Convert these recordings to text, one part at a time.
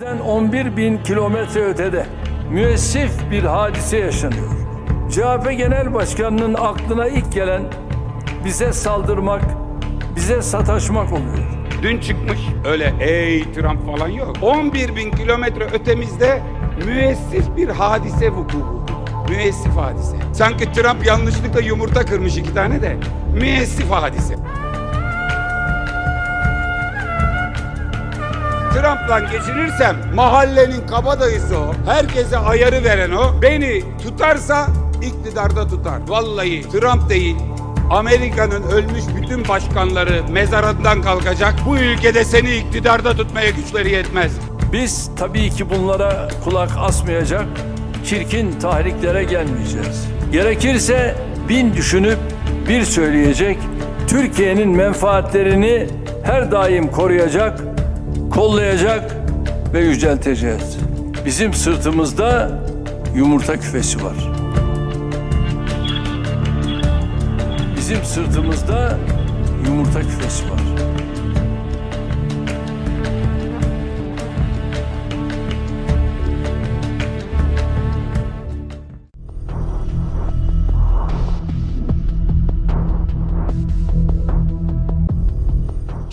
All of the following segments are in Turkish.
Bizden 11 bin kilometre ötede müessif bir hadise yaşanıyor. CHP Genel Başkanı'nın aklına ilk gelen bize saldırmak, bize sataşmak oluyor. Dün çıkmış öyle ey Trump falan yok. 11 bin kilometre ötemizde müessif bir hadise vuku buldu. Müessif hadise. Sanki Trump yanlışlıkla yumurta kırmış iki tane de. Müessif hadise. Trump'la geçinirsem mahallenin kabadayısı o. Herkese ayarı veren o. Beni tutarsa iktidarda tutar. Vallahi Trump değil. Amerika'nın ölmüş bütün başkanları mezarından kalkacak. Bu ülkede seni iktidarda tutmaya güçleri yetmez. Biz tabii ki bunlara kulak asmayacak, çirkin tahriklere gelmeyeceğiz. Gerekirse bin düşünüp bir söyleyecek, Türkiye'nin menfaatlerini her daim koruyacak, kollayacak ve yücelteceğiz. Bizim sırtımızda yumurta küfesi var. Bizim sırtımızda yumurta küfesi var.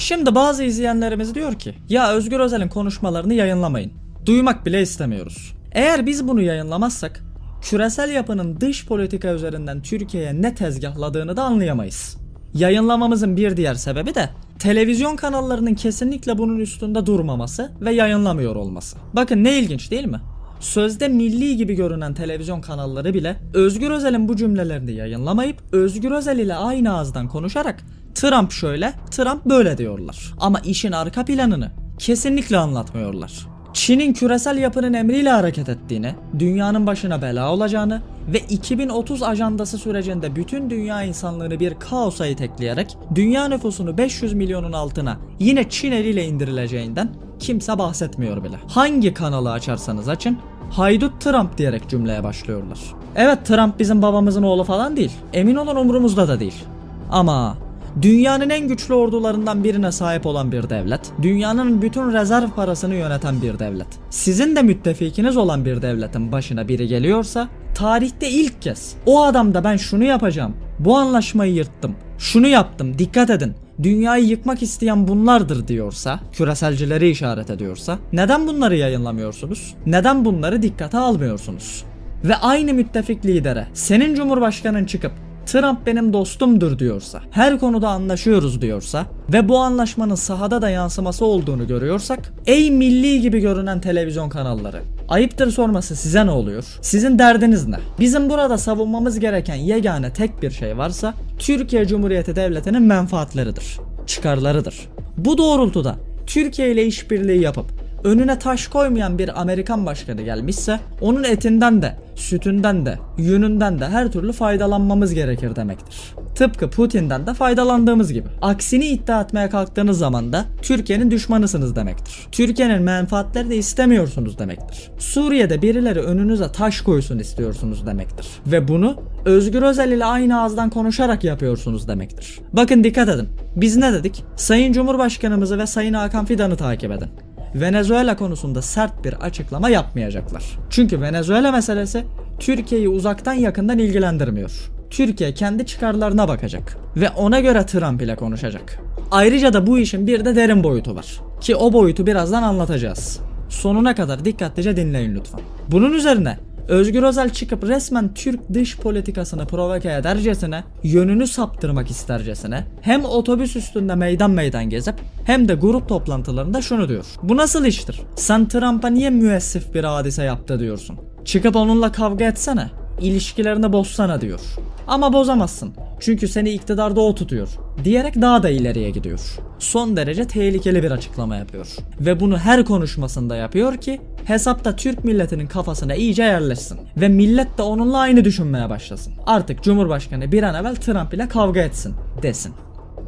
Şimdi bazı izleyenlerimiz diyor ki ya Özgür Özel'in konuşmalarını yayınlamayın. Duymak bile istemiyoruz. Eğer biz bunu yayınlamazsak küresel yapının dış politika üzerinden Türkiye'ye ne tezgahladığını da anlayamayız. Yayınlamamızın bir diğer sebebi de televizyon kanallarının kesinlikle bunun üstünde durmaması ve yayınlamıyor olması. Bakın ne ilginç değil mi? Sözde milli gibi görünen televizyon kanalları bile Özgür Özel'in bu cümlelerini yayınlamayıp Özgür Özel ile aynı ağızdan konuşarak Trump şöyle, Trump böyle diyorlar. Ama işin arka planını kesinlikle anlatmıyorlar. Çin'in küresel yapının emriyle hareket ettiğini, dünyanın başına bela olacağını ve 2030 ajandası sürecinde bütün dünya insanlığını bir kaosa itekleyerek dünya nüfusunu 500 milyonun altına yine Çin eliyle indirileceğinden kimse bahsetmiyor bile. Hangi kanalı açarsanız açın, haydut Trump diyerek cümleye başlıyorlar. Evet Trump bizim babamızın oğlu falan değil. Emin olun umurumuzda da değil. Ama Dünyanın en güçlü ordularından birine sahip olan bir devlet, dünyanın bütün rezerv parasını yöneten bir devlet, sizin de müttefikiniz olan bir devletin başına biri geliyorsa, tarihte ilk kez o adam da ben şunu yapacağım, bu anlaşmayı yırttım, şunu yaptım, dikkat edin, dünyayı yıkmak isteyen bunlardır diyorsa, küreselcileri işaret ediyorsa, neden bunları yayınlamıyorsunuz? Neden bunları dikkate almıyorsunuz? Ve aynı müttefik lidere, senin cumhurbaşkanın çıkıp Trump benim dostumdur diyorsa, her konuda anlaşıyoruz diyorsa ve bu anlaşmanın sahada da yansıması olduğunu görüyorsak, ey milli gibi görünen televizyon kanalları, ayıptır sorması size ne oluyor? Sizin derdiniz ne? Bizim burada savunmamız gereken yegane tek bir şey varsa, Türkiye Cumhuriyeti Devleti'nin menfaatleridir, çıkarlarıdır. Bu doğrultuda Türkiye ile işbirliği yapıp önüne taş koymayan bir Amerikan başkanı gelmişse onun etinden de, sütünden de, yününden de her türlü faydalanmamız gerekir demektir. Tıpkı Putin'den de faydalandığımız gibi. Aksini iddia etmeye kalktığınız zaman da Türkiye'nin düşmanısınız demektir. Türkiye'nin menfaatlerini istemiyorsunuz demektir. Suriye'de birileri önünüze taş koysun istiyorsunuz demektir. Ve bunu Özgür Özel ile aynı ağızdan konuşarak yapıyorsunuz demektir. Bakın dikkat edin. Biz ne dedik? Sayın Cumhurbaşkanımızı ve Sayın Hakan Fidan'ı takip edin. Venezuela konusunda sert bir açıklama yapmayacaklar. Çünkü Venezuela meselesi Türkiye'yi uzaktan yakından ilgilendirmiyor. Türkiye kendi çıkarlarına bakacak ve ona göre Trump ile konuşacak. Ayrıca da bu işin bir de derin boyutu var. Ki o boyutu birazdan anlatacağız. Sonuna kadar dikkatlice dinleyin lütfen. Bunun üzerine Özgür Özel çıkıp resmen Türk dış politikasını provoke edercesine, yönünü saptırmak istercesine hem otobüs üstünde meydan meydan gezip hem de grup toplantılarında şunu diyor. Bu nasıl iştir? Sen Trump'a niye müessif bir hadise yaptı diyorsun? Çıkıp onunla kavga etsene. İlişkilerini bozsana diyor. Ama bozamazsın. Çünkü seni iktidarda o tutuyor. Diyerek daha da ileriye gidiyor. Son derece tehlikeli bir açıklama yapıyor. Ve bunu her konuşmasında yapıyor ki hesapta Türk milletinin kafasına iyice yerleşsin. Ve millet de onunla aynı düşünmeye başlasın. Artık Cumhurbaşkanı bir an evvel Trump ile kavga etsin desin.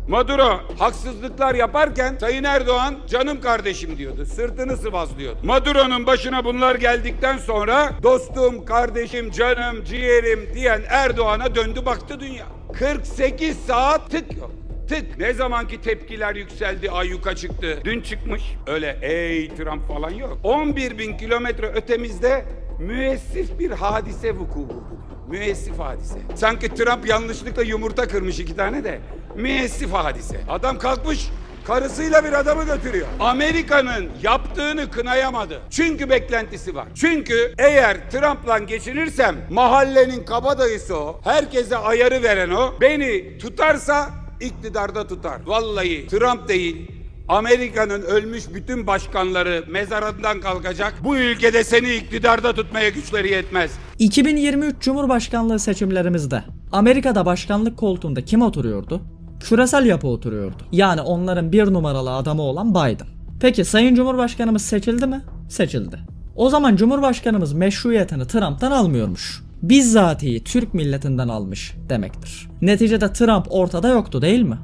Maduro haksızlıklar yaparken Sayın Erdoğan canım kardeşim diyordu. Sırtını sıvazlıyordu. Maduro'nun başına bunlar geldikten sonra dostum, kardeşim, canım, ciğerim diyen Erdoğan'a döndü baktı dünya. 48 saat tık yok. Tık. Ne zamanki tepkiler yükseldi, ayyuka çıktı. Dün çıkmış. Öyle ey Trump falan yok. 11 bin kilometre ötemizde müessif bir hadise vuku buluyor. Müessif hadise. Sanki Trump yanlışlıkla yumurta kırmış iki tane de. Müessif hadise. Adam kalkmış karısıyla bir adamı götürüyor. Amerika'nın yaptığını kınayamadı. Çünkü beklentisi var. Çünkü eğer Trump'la geçinirsem mahallenin kabadayısı o. Herkese ayarı veren o. Beni tutarsa iktidarda tutar. Vallahi Trump değil. Amerika'nın ölmüş bütün başkanları mezarından kalkacak. Bu ülkede seni iktidarda tutmaya güçleri yetmez. 2023 Cumhurbaşkanlığı seçimlerimizde Amerika'da başkanlık koltuğunda kim oturuyordu? Küresel yapı oturuyordu. Yani onların bir numaralı adamı olan Biden. Peki Sayın Cumhurbaşkanımız seçildi mi? Seçildi. O zaman Cumhurbaşkanımız meşruiyetini Trump'tan almıyormuş. Bizzatihi Türk milletinden almış demektir. Neticede Trump ortada yoktu değil mi?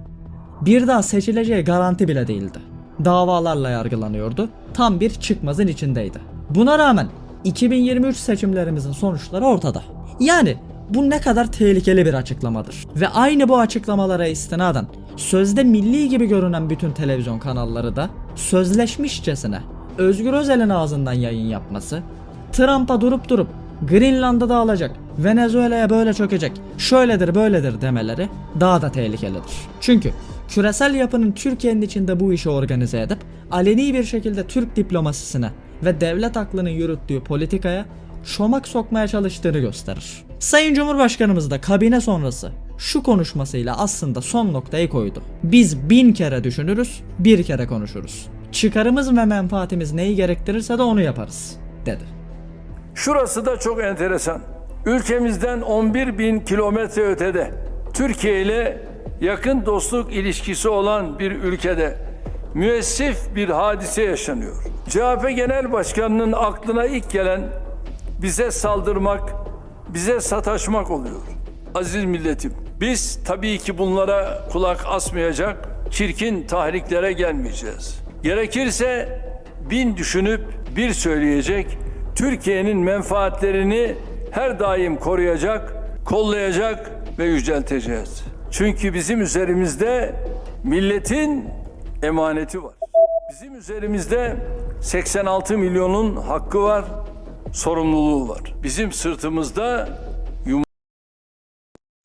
Bir daha seçileceği garanti bile değildi. Davalarla yargılanıyordu. Tam bir çıkmazın içindeydi. Buna rağmen 2023 seçimlerimizin sonuçları ortada. Yani bu ne kadar tehlikeli bir açıklamadır. Ve aynı bu açıklamalara istinaden sözde milli gibi görünen bütün televizyon kanalları da sözleşmişçesine Özgür Özel'in ağzından yayın yapması, Trump'a durup durup Greenland'ı da alacak, Venezuela'ya böyle çökecek, şöyledir böyledir demeleri daha da tehlikelidir. Çünkü küresel yapının Türkiye'nin içinde bu işi organize edip aleni bir şekilde Türk diplomasisine ve devlet aklının yürüttüğü politikaya çomak sokmaya çalıştığını gösterir. Sayın Cumhurbaşkanımız da kabine sonrası şu konuşmasıyla aslında son noktayı koydu. Biz bin kere düşünürüz, bir kere konuşuruz. Çıkarımız ve menfaatimiz neyi gerektirirse de onu yaparız, dedi. Şurası da çok enteresan. Ülkemizden 11 bin kilometre ötede Türkiye ile yakın dostluk ilişkisi olan bir ülkede müessif bir hadise yaşanıyor. CHP Genel Başkanı'nın aklına ilk gelen bize saldırmak, bize sataşmak oluyor. Aziz milletim, biz tabii ki bunlara kulak asmayacak, çirkin tahriklere gelmeyeceğiz. Gerekirse bin düşünüp bir söyleyecek, Türkiye'nin menfaatlerini her daim koruyacak, kollayacak ve yücelteceğiz. Çünkü bizim üzerimizde milletin emaneti var. Bizim üzerimizde 86 milyonun hakkı var, sorumluluğu var. Bizim sırtımızda yum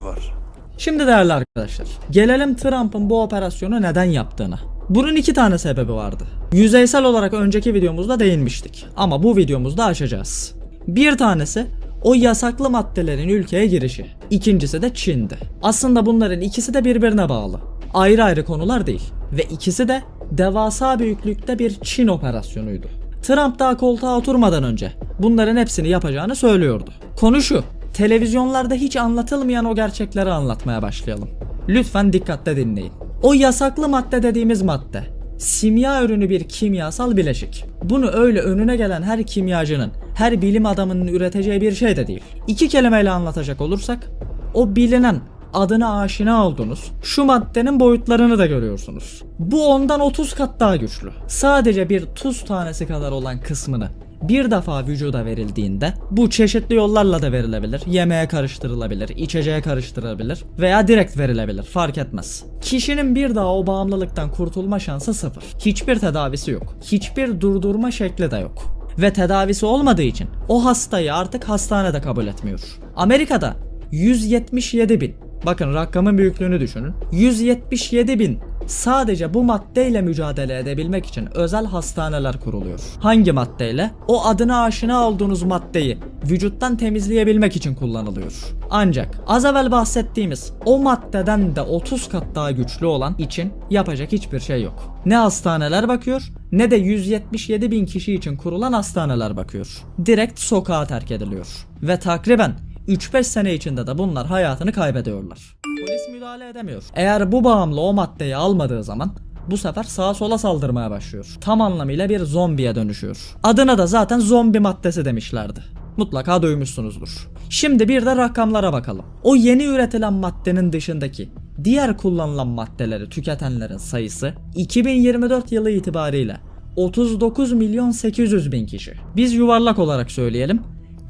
var. Şimdi değerli arkadaşlar, gelelim Trump'ın bu operasyonu neden yaptığına. Bunun iki tane sebebi vardı. Yüzeysel olarak önceki videomuzda değinmiştik ama bu videomuzda açacağız. Bir tanesi o yasaklı maddelerin ülkeye girişi. İkincisi de Çin'di. Aslında bunların ikisi de birbirine bağlı. Ayrı ayrı konular değil. Ve ikisi de devasa büyüklükte bir Çin operasyonuydu. Trump daha koltuğa oturmadan önce bunların hepsini yapacağını söylüyordu. Konu şu, televizyonlarda hiç anlatılmayan o gerçekleri anlatmaya başlayalım. Lütfen dikkatle dinleyin. O yasaklı madde dediğimiz madde simya ürünü bir kimyasal bileşik. Bunu öyle önüne gelen her kimyacının, her bilim adamının üreteceği bir şey de değil. İki kelimeyle anlatacak olursak, o bilinen adına aşina olduğunuz şu maddenin boyutlarını da görüyorsunuz. Bu ondan 30 kat daha güçlü. Sadece bir tuz tanesi kadar olan kısmını bir defa vücuda verildiğinde bu çeşitli yollarla da verilebilir. Yemeğe karıştırılabilir, içeceğe karıştırılabilir veya direkt verilebilir fark etmez. Kişinin bir daha o bağımlılıktan kurtulma şansı sıfır. Hiçbir tedavisi yok. Hiçbir durdurma şekli de yok. Ve tedavisi olmadığı için o hastayı artık hastanede kabul etmiyor. Amerika'da 177 bin Bakın rakamın büyüklüğünü düşünün. 177 bin sadece bu maddeyle mücadele edebilmek için özel hastaneler kuruluyor. Hangi maddeyle? O adına aşina olduğunuz maddeyi vücuttan temizleyebilmek için kullanılıyor. Ancak az evvel bahsettiğimiz o maddeden de 30 kat daha güçlü olan için yapacak hiçbir şey yok. Ne hastaneler bakıyor ne de 177 bin kişi için kurulan hastaneler bakıyor. Direkt sokağa terk ediliyor. Ve takriben 3-5 sene içinde de bunlar hayatını kaybediyorlar. Polis müdahale edemiyor. Eğer bu bağımlı o maddeyi almadığı zaman bu sefer sağa sola saldırmaya başlıyor. Tam anlamıyla bir zombiye dönüşüyor. Adına da zaten zombi maddesi demişlerdi. Mutlaka duymuşsunuzdur. Şimdi bir de rakamlara bakalım. O yeni üretilen maddenin dışındaki diğer kullanılan maddeleri tüketenlerin sayısı 2024 yılı itibariyle 39 milyon 800 bin kişi. Biz yuvarlak olarak söyleyelim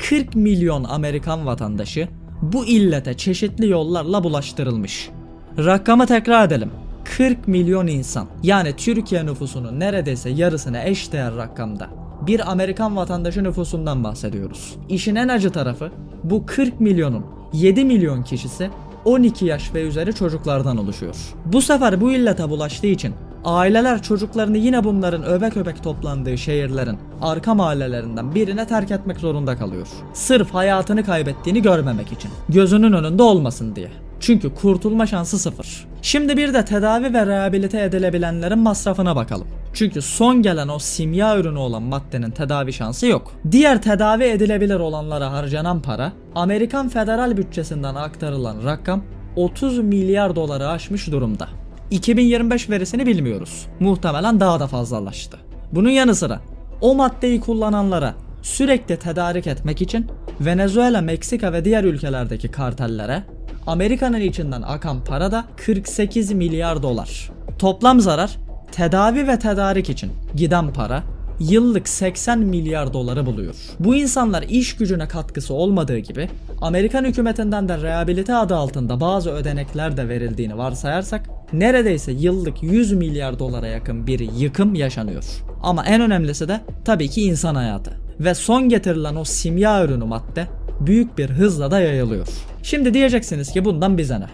40 milyon Amerikan vatandaşı bu illete çeşitli yollarla bulaştırılmış. Rakamı tekrar edelim. 40 milyon insan yani Türkiye nüfusunun neredeyse yarısına eşdeğer rakamda bir Amerikan vatandaşı nüfusundan bahsediyoruz. İşin en acı tarafı bu 40 milyonun 7 milyon kişisi 12 yaş ve üzeri çocuklardan oluşuyor. Bu sefer bu illete bulaştığı için aileler çocuklarını yine bunların öbek öbek toplandığı şehirlerin arka mahallelerinden birine terk etmek zorunda kalıyor. Sırf hayatını kaybettiğini görmemek için. Gözünün önünde olmasın diye. Çünkü kurtulma şansı sıfır. Şimdi bir de tedavi ve rehabilite edilebilenlerin masrafına bakalım. Çünkü son gelen o simya ürünü olan maddenin tedavi şansı yok. Diğer tedavi edilebilir olanlara harcanan para, Amerikan federal bütçesinden aktarılan rakam 30 milyar doları aşmış durumda. 2025 verisini bilmiyoruz. Muhtemelen daha da fazlalaştı. Bunun yanı sıra o maddeyi kullananlara sürekli tedarik etmek için Venezuela, Meksika ve diğer ülkelerdeki kartellere Amerika'nın içinden akan para da 48 milyar dolar. Toplam zarar tedavi ve tedarik için giden para yıllık 80 milyar doları buluyor. Bu insanlar iş gücüne katkısı olmadığı gibi Amerikan hükümetinden de rehabilite adı altında bazı ödenekler de verildiğini varsayarsak neredeyse yıllık 100 milyar dolara yakın bir yıkım yaşanıyor. Ama en önemlisi de tabii ki insan hayatı. Ve son getirilen o simya ürünü madde büyük bir hızla da yayılıyor. Şimdi diyeceksiniz ki bundan bize ne?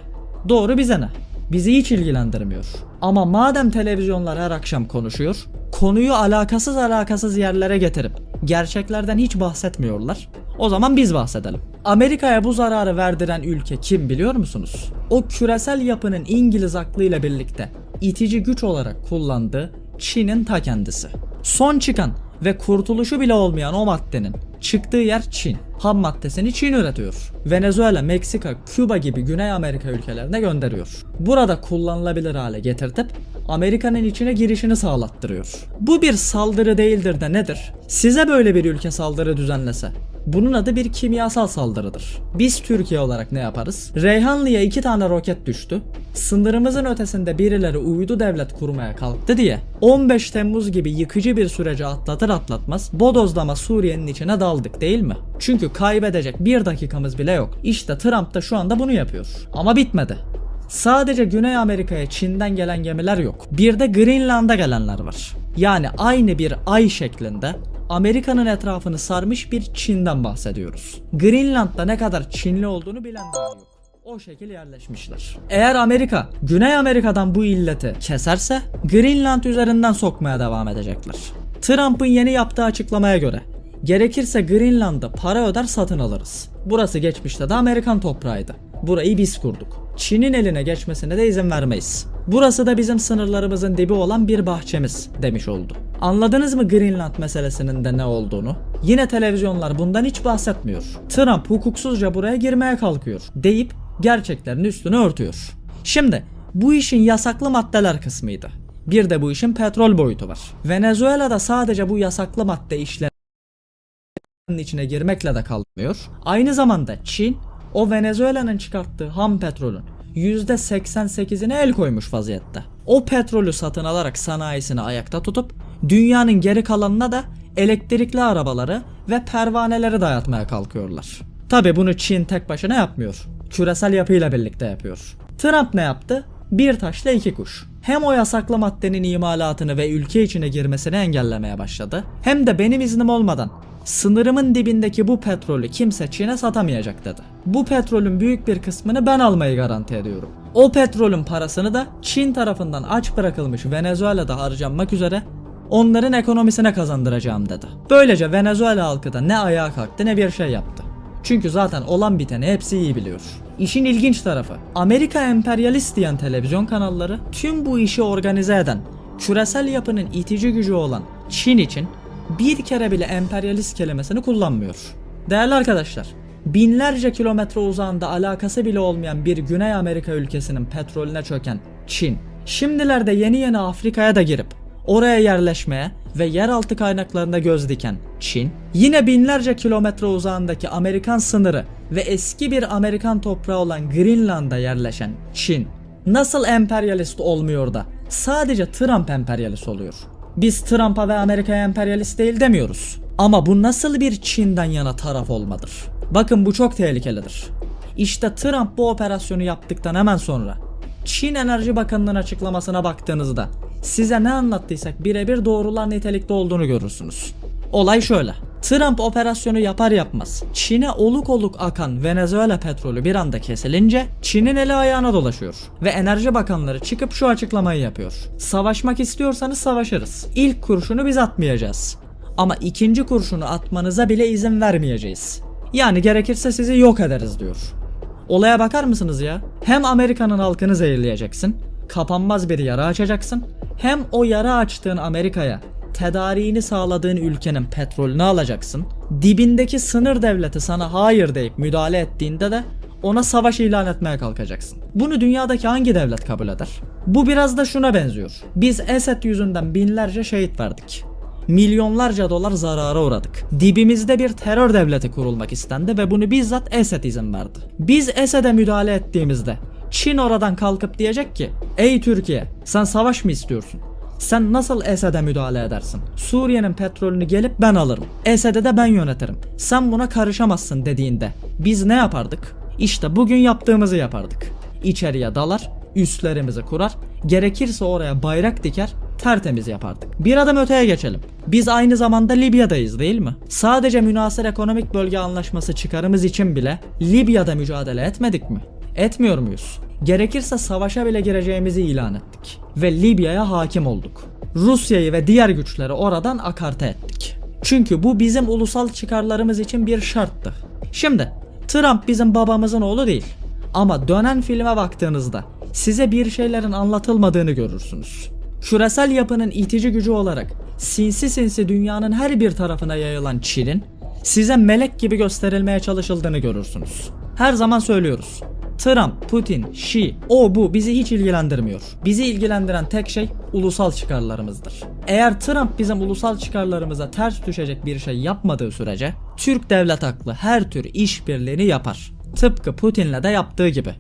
Doğru bize ne? Bizi hiç ilgilendirmiyor. Ama madem televizyonlar her akşam konuşuyor, konuyu alakasız alakasız yerlere getirip gerçeklerden hiç bahsetmiyorlar. O zaman biz bahsedelim. Amerika'ya bu zararı verdiren ülke kim biliyor musunuz? O küresel yapının İngiliz aklıyla birlikte itici güç olarak kullandığı Çin'in ta kendisi. Son çıkan ve kurtuluşu bile olmayan o maddenin çıktığı yer Çin. Ham maddesini Çin üretiyor. Venezuela, Meksika, Küba gibi Güney Amerika ülkelerine gönderiyor. Burada kullanılabilir hale getirtip Amerika'nın içine girişini sağlattırıyor. Bu bir saldırı değildir de nedir? Size böyle bir ülke saldırı düzenlese bunun adı bir kimyasal saldırıdır. Biz Türkiye olarak ne yaparız? Reyhanlı'ya iki tane roket düştü. Sınırımızın ötesinde birileri uydu devlet kurmaya kalktı diye 15 Temmuz gibi yıkıcı bir süreci atlatır atlatmaz bodozlama Suriye'nin içine daldık değil mi? Çünkü kaybedecek bir dakikamız bile yok. İşte Trump da şu anda bunu yapıyor. Ama bitmedi. Sadece Güney Amerika'ya Çin'den gelen gemiler yok. Bir de Greenland'a gelenler var. Yani aynı bir ay şeklinde Amerika'nın etrafını sarmış bir Çin'den bahsediyoruz. Greenland'da ne kadar Çinli olduğunu bilen daha yok. O şekil yerleşmişler. Eğer Amerika Güney Amerika'dan bu illeti keserse Greenland üzerinden sokmaya devam edecekler. Trump'ın yeni yaptığı açıklamaya göre gerekirse Greenland'ı para öder satın alırız. Burası geçmişte de Amerikan toprağıydı. Burayı biz kurduk. Çin'in eline geçmesine de izin vermeyiz. Burası da bizim sınırlarımızın dibi olan bir bahçemiz demiş oldu. Anladınız mı Greenland meselesinin de ne olduğunu? Yine televizyonlar bundan hiç bahsetmiyor. Trump hukuksuzca buraya girmeye kalkıyor deyip gerçeklerin üstünü örtüyor. Şimdi bu işin yasaklı maddeler kısmıydı. Bir de bu işin petrol boyutu var. Venezuela'da sadece bu yasaklı madde işleri içine girmekle de kalmıyor. Aynı zamanda Çin o Venezuela'nın çıkarttığı ham petrolün %88'ine el koymuş vaziyette. O petrolü satın alarak sanayisini ayakta tutup dünyanın geri kalanına da elektrikli arabaları ve pervaneleri dayatmaya kalkıyorlar. Tabi bunu Çin tek başına yapmıyor. Küresel yapıyla birlikte yapıyor. Trump ne yaptı? Bir taşla iki kuş. Hem o yasaklı maddenin imalatını ve ülke içine girmesini engellemeye başladı. Hem de benim iznim olmadan sınırımın dibindeki bu petrolü kimse Çin'e satamayacak dedi. Bu petrolün büyük bir kısmını ben almayı garanti ediyorum. O petrolün parasını da Çin tarafından aç bırakılmış Venezuela'da harcanmak üzere onların ekonomisine kazandıracağım dedi. Böylece Venezuela halkı da ne ayağa kalktı ne bir şey yaptı. Çünkü zaten olan biteni hepsi iyi biliyor. İşin ilginç tarafı, Amerika emperyalist diyen televizyon kanalları tüm bu işi organize eden, küresel yapının itici gücü olan Çin için bir kere bile emperyalist kelimesini kullanmıyor. Değerli arkadaşlar, binlerce kilometre uzağında alakası bile olmayan bir Güney Amerika ülkesinin petrolüne çöken Çin, şimdilerde yeni yeni Afrika'ya da girip oraya yerleşmeye ve yeraltı kaynaklarında göz diken Çin, yine binlerce kilometre uzağındaki Amerikan sınırı ve eski bir Amerikan toprağı olan Greenland'a yerleşen Çin, nasıl emperyalist olmuyor da sadece Trump emperyalist oluyor? Biz Trump'a ve Amerika'ya emperyalist değil demiyoruz. Ama bu nasıl bir Çin'den yana taraf olmadır? Bakın bu çok tehlikelidir. İşte Trump bu operasyonu yaptıktan hemen sonra Çin Enerji Bakanı'nın açıklamasına baktığınızda size ne anlattıysak birebir doğrular nitelikte olduğunu görürsünüz. Olay şöyle. Trump operasyonu yapar yapmaz Çin'e oluk oluk akan Venezuela petrolü bir anda kesilince Çin'in eli ayağına dolaşıyor ve enerji bakanları çıkıp şu açıklamayı yapıyor. Savaşmak istiyorsanız savaşırız. İlk kurşunu biz atmayacağız. Ama ikinci kurşunu atmanıza bile izin vermeyeceğiz. Yani gerekirse sizi yok ederiz diyor. Olaya bakar mısınız ya? Hem Amerika'nın halkını zehirleyeceksin, kapanmaz bir yara açacaksın, hem o yara açtığın Amerika'ya tedariğini sağladığın ülkenin petrolünü alacaksın. Dibindeki sınır devleti sana hayır deyip müdahale ettiğinde de ona savaş ilan etmeye kalkacaksın. Bunu dünyadaki hangi devlet kabul eder? Bu biraz da şuna benziyor. Biz Esed yüzünden binlerce şehit verdik milyonlarca dolar zarara uğradık. Dibimizde bir terör devleti kurulmak istendi ve bunu bizzat Esed izin verdi. Biz Esed'e müdahale ettiğimizde Çin oradan kalkıp diyecek ki Ey Türkiye sen savaş mı istiyorsun? Sen nasıl Esed'e müdahale edersin? Suriye'nin petrolünü gelip ben alırım. Esed'e de ben yönetirim. Sen buna karışamazsın dediğinde biz ne yapardık? İşte bugün yaptığımızı yapardık. İçeriye dalar, üslerimizi kurar, gerekirse oraya bayrak diker, tertemiz yapardık. Bir adım öteye geçelim. Biz aynı zamanda Libya'dayız değil mi? Sadece münasır ekonomik bölge anlaşması çıkarımız için bile Libya'da mücadele etmedik mi? Etmiyor muyuz? Gerekirse savaşa bile gireceğimizi ilan ettik. Ve Libya'ya hakim olduk. Rusya'yı ve diğer güçleri oradan akarte ettik. Çünkü bu bizim ulusal çıkarlarımız için bir şarttı. Şimdi Trump bizim babamızın oğlu değil. Ama dönen filme baktığınızda size bir şeylerin anlatılmadığını görürsünüz. Küresel yapının itici gücü olarak sinsi sinsi dünyanın her bir tarafına yayılan Çin'in size melek gibi gösterilmeye çalışıldığını görürsünüz. Her zaman söylüyoruz. Trump, Putin, Xi, o bu bizi hiç ilgilendirmiyor. Bizi ilgilendiren tek şey ulusal çıkarlarımızdır. Eğer Trump bizim ulusal çıkarlarımıza ters düşecek bir şey yapmadığı sürece Türk devlet aklı her tür işbirliğini yapar. Tıpkı Putin'le de yaptığı gibi.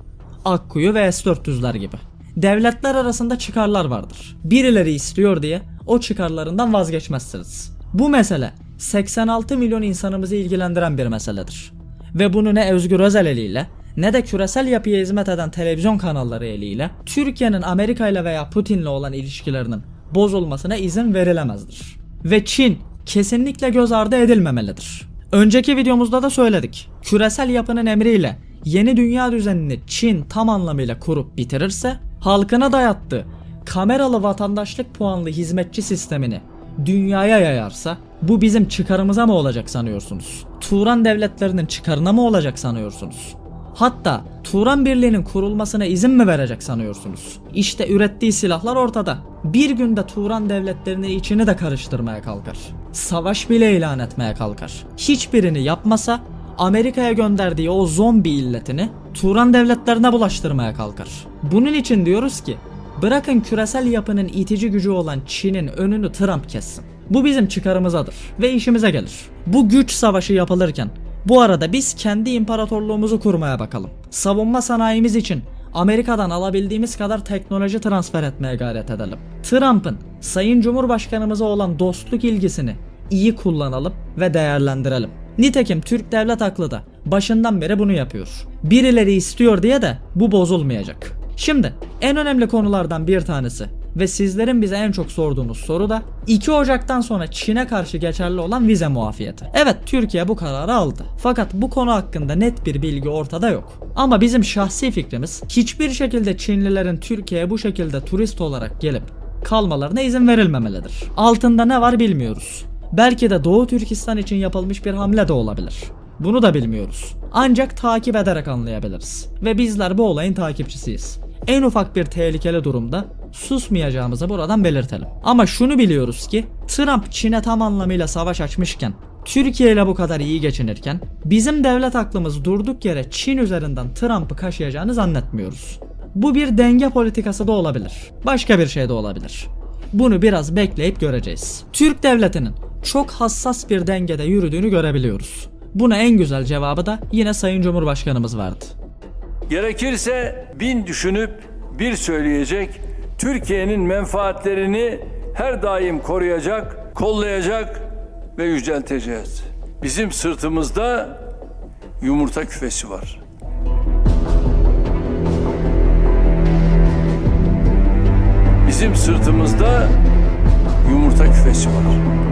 Akkuyu ve S-400'ler gibi. Devletler arasında çıkarlar vardır. Birileri istiyor diye o çıkarlarından vazgeçmezsiniz. Bu mesele 86 milyon insanımızı ilgilendiren bir meseledir. Ve bunu ne Özgür Özel eliyle ne de küresel yapıya hizmet eden televizyon kanalları eliyle Türkiye'nin Amerika ile veya Putin'le olan ilişkilerinin bozulmasına izin verilemezdir. Ve Çin kesinlikle göz ardı edilmemelidir. Önceki videomuzda da söyledik. Küresel yapının emriyle yeni dünya düzenini Çin tam anlamıyla kurup bitirirse halkına dayattığı kameralı vatandaşlık puanlı hizmetçi sistemini dünyaya yayarsa bu bizim çıkarımıza mı olacak sanıyorsunuz? Turan devletlerinin çıkarına mı olacak sanıyorsunuz? Hatta Turan Birliği'nin kurulmasına izin mi verecek sanıyorsunuz? İşte ürettiği silahlar ortada. Bir günde Turan devletlerinin içini de karıştırmaya kalkar. Savaş bile ilan etmeye kalkar. Hiçbirini yapmasa Amerika'ya gönderdiği o zombi illetini Turan devletlerine bulaştırmaya kalkar. Bunun için diyoruz ki bırakın küresel yapının itici gücü olan Çin'in önünü Trump kessin. Bu bizim çıkarımızadır ve işimize gelir. Bu güç savaşı yapılırken bu arada biz kendi imparatorluğumuzu kurmaya bakalım. Savunma sanayimiz için Amerika'dan alabildiğimiz kadar teknoloji transfer etmeye gayret edelim. Trump'ın Sayın Cumhurbaşkanımıza olan dostluk ilgisini iyi kullanalım ve değerlendirelim. Nitekim Türk devlet aklı da başından beri bunu yapıyor. Birileri istiyor diye de bu bozulmayacak. Şimdi en önemli konulardan bir tanesi ve sizlerin bize en çok sorduğunuz soru da 2 Ocak'tan sonra Çin'e karşı geçerli olan vize muafiyeti. Evet Türkiye bu kararı aldı. Fakat bu konu hakkında net bir bilgi ortada yok. Ama bizim şahsi fikrimiz hiçbir şekilde Çinlilerin Türkiye'ye bu şekilde turist olarak gelip kalmalarına izin verilmemelidir. Altında ne var bilmiyoruz. Belki de Doğu Türkistan için yapılmış bir hamle de olabilir. Bunu da bilmiyoruz. Ancak takip ederek anlayabiliriz. Ve bizler bu olayın takipçisiyiz. En ufak bir tehlikeli durumda susmayacağımızı buradan belirtelim. Ama şunu biliyoruz ki Trump Çin'e tam anlamıyla savaş açmışken Türkiye ile bu kadar iyi geçinirken bizim devlet aklımız durduk yere Çin üzerinden Trump'ı kaşıyacağını zannetmiyoruz. Bu bir denge politikası da olabilir. Başka bir şey de olabilir. Bunu biraz bekleyip göreceğiz. Türk devletinin çok hassas bir dengede yürüdüğünü görebiliyoruz. Buna en güzel cevabı da yine Sayın Cumhurbaşkanımız verdi. Gerekirse bin düşünüp bir söyleyecek, Türkiye'nin menfaatlerini her daim koruyacak, kollayacak ve yücelteceğiz. Bizim sırtımızda yumurta küfesi var. Bizim sırtımızda yumurta küfesi var.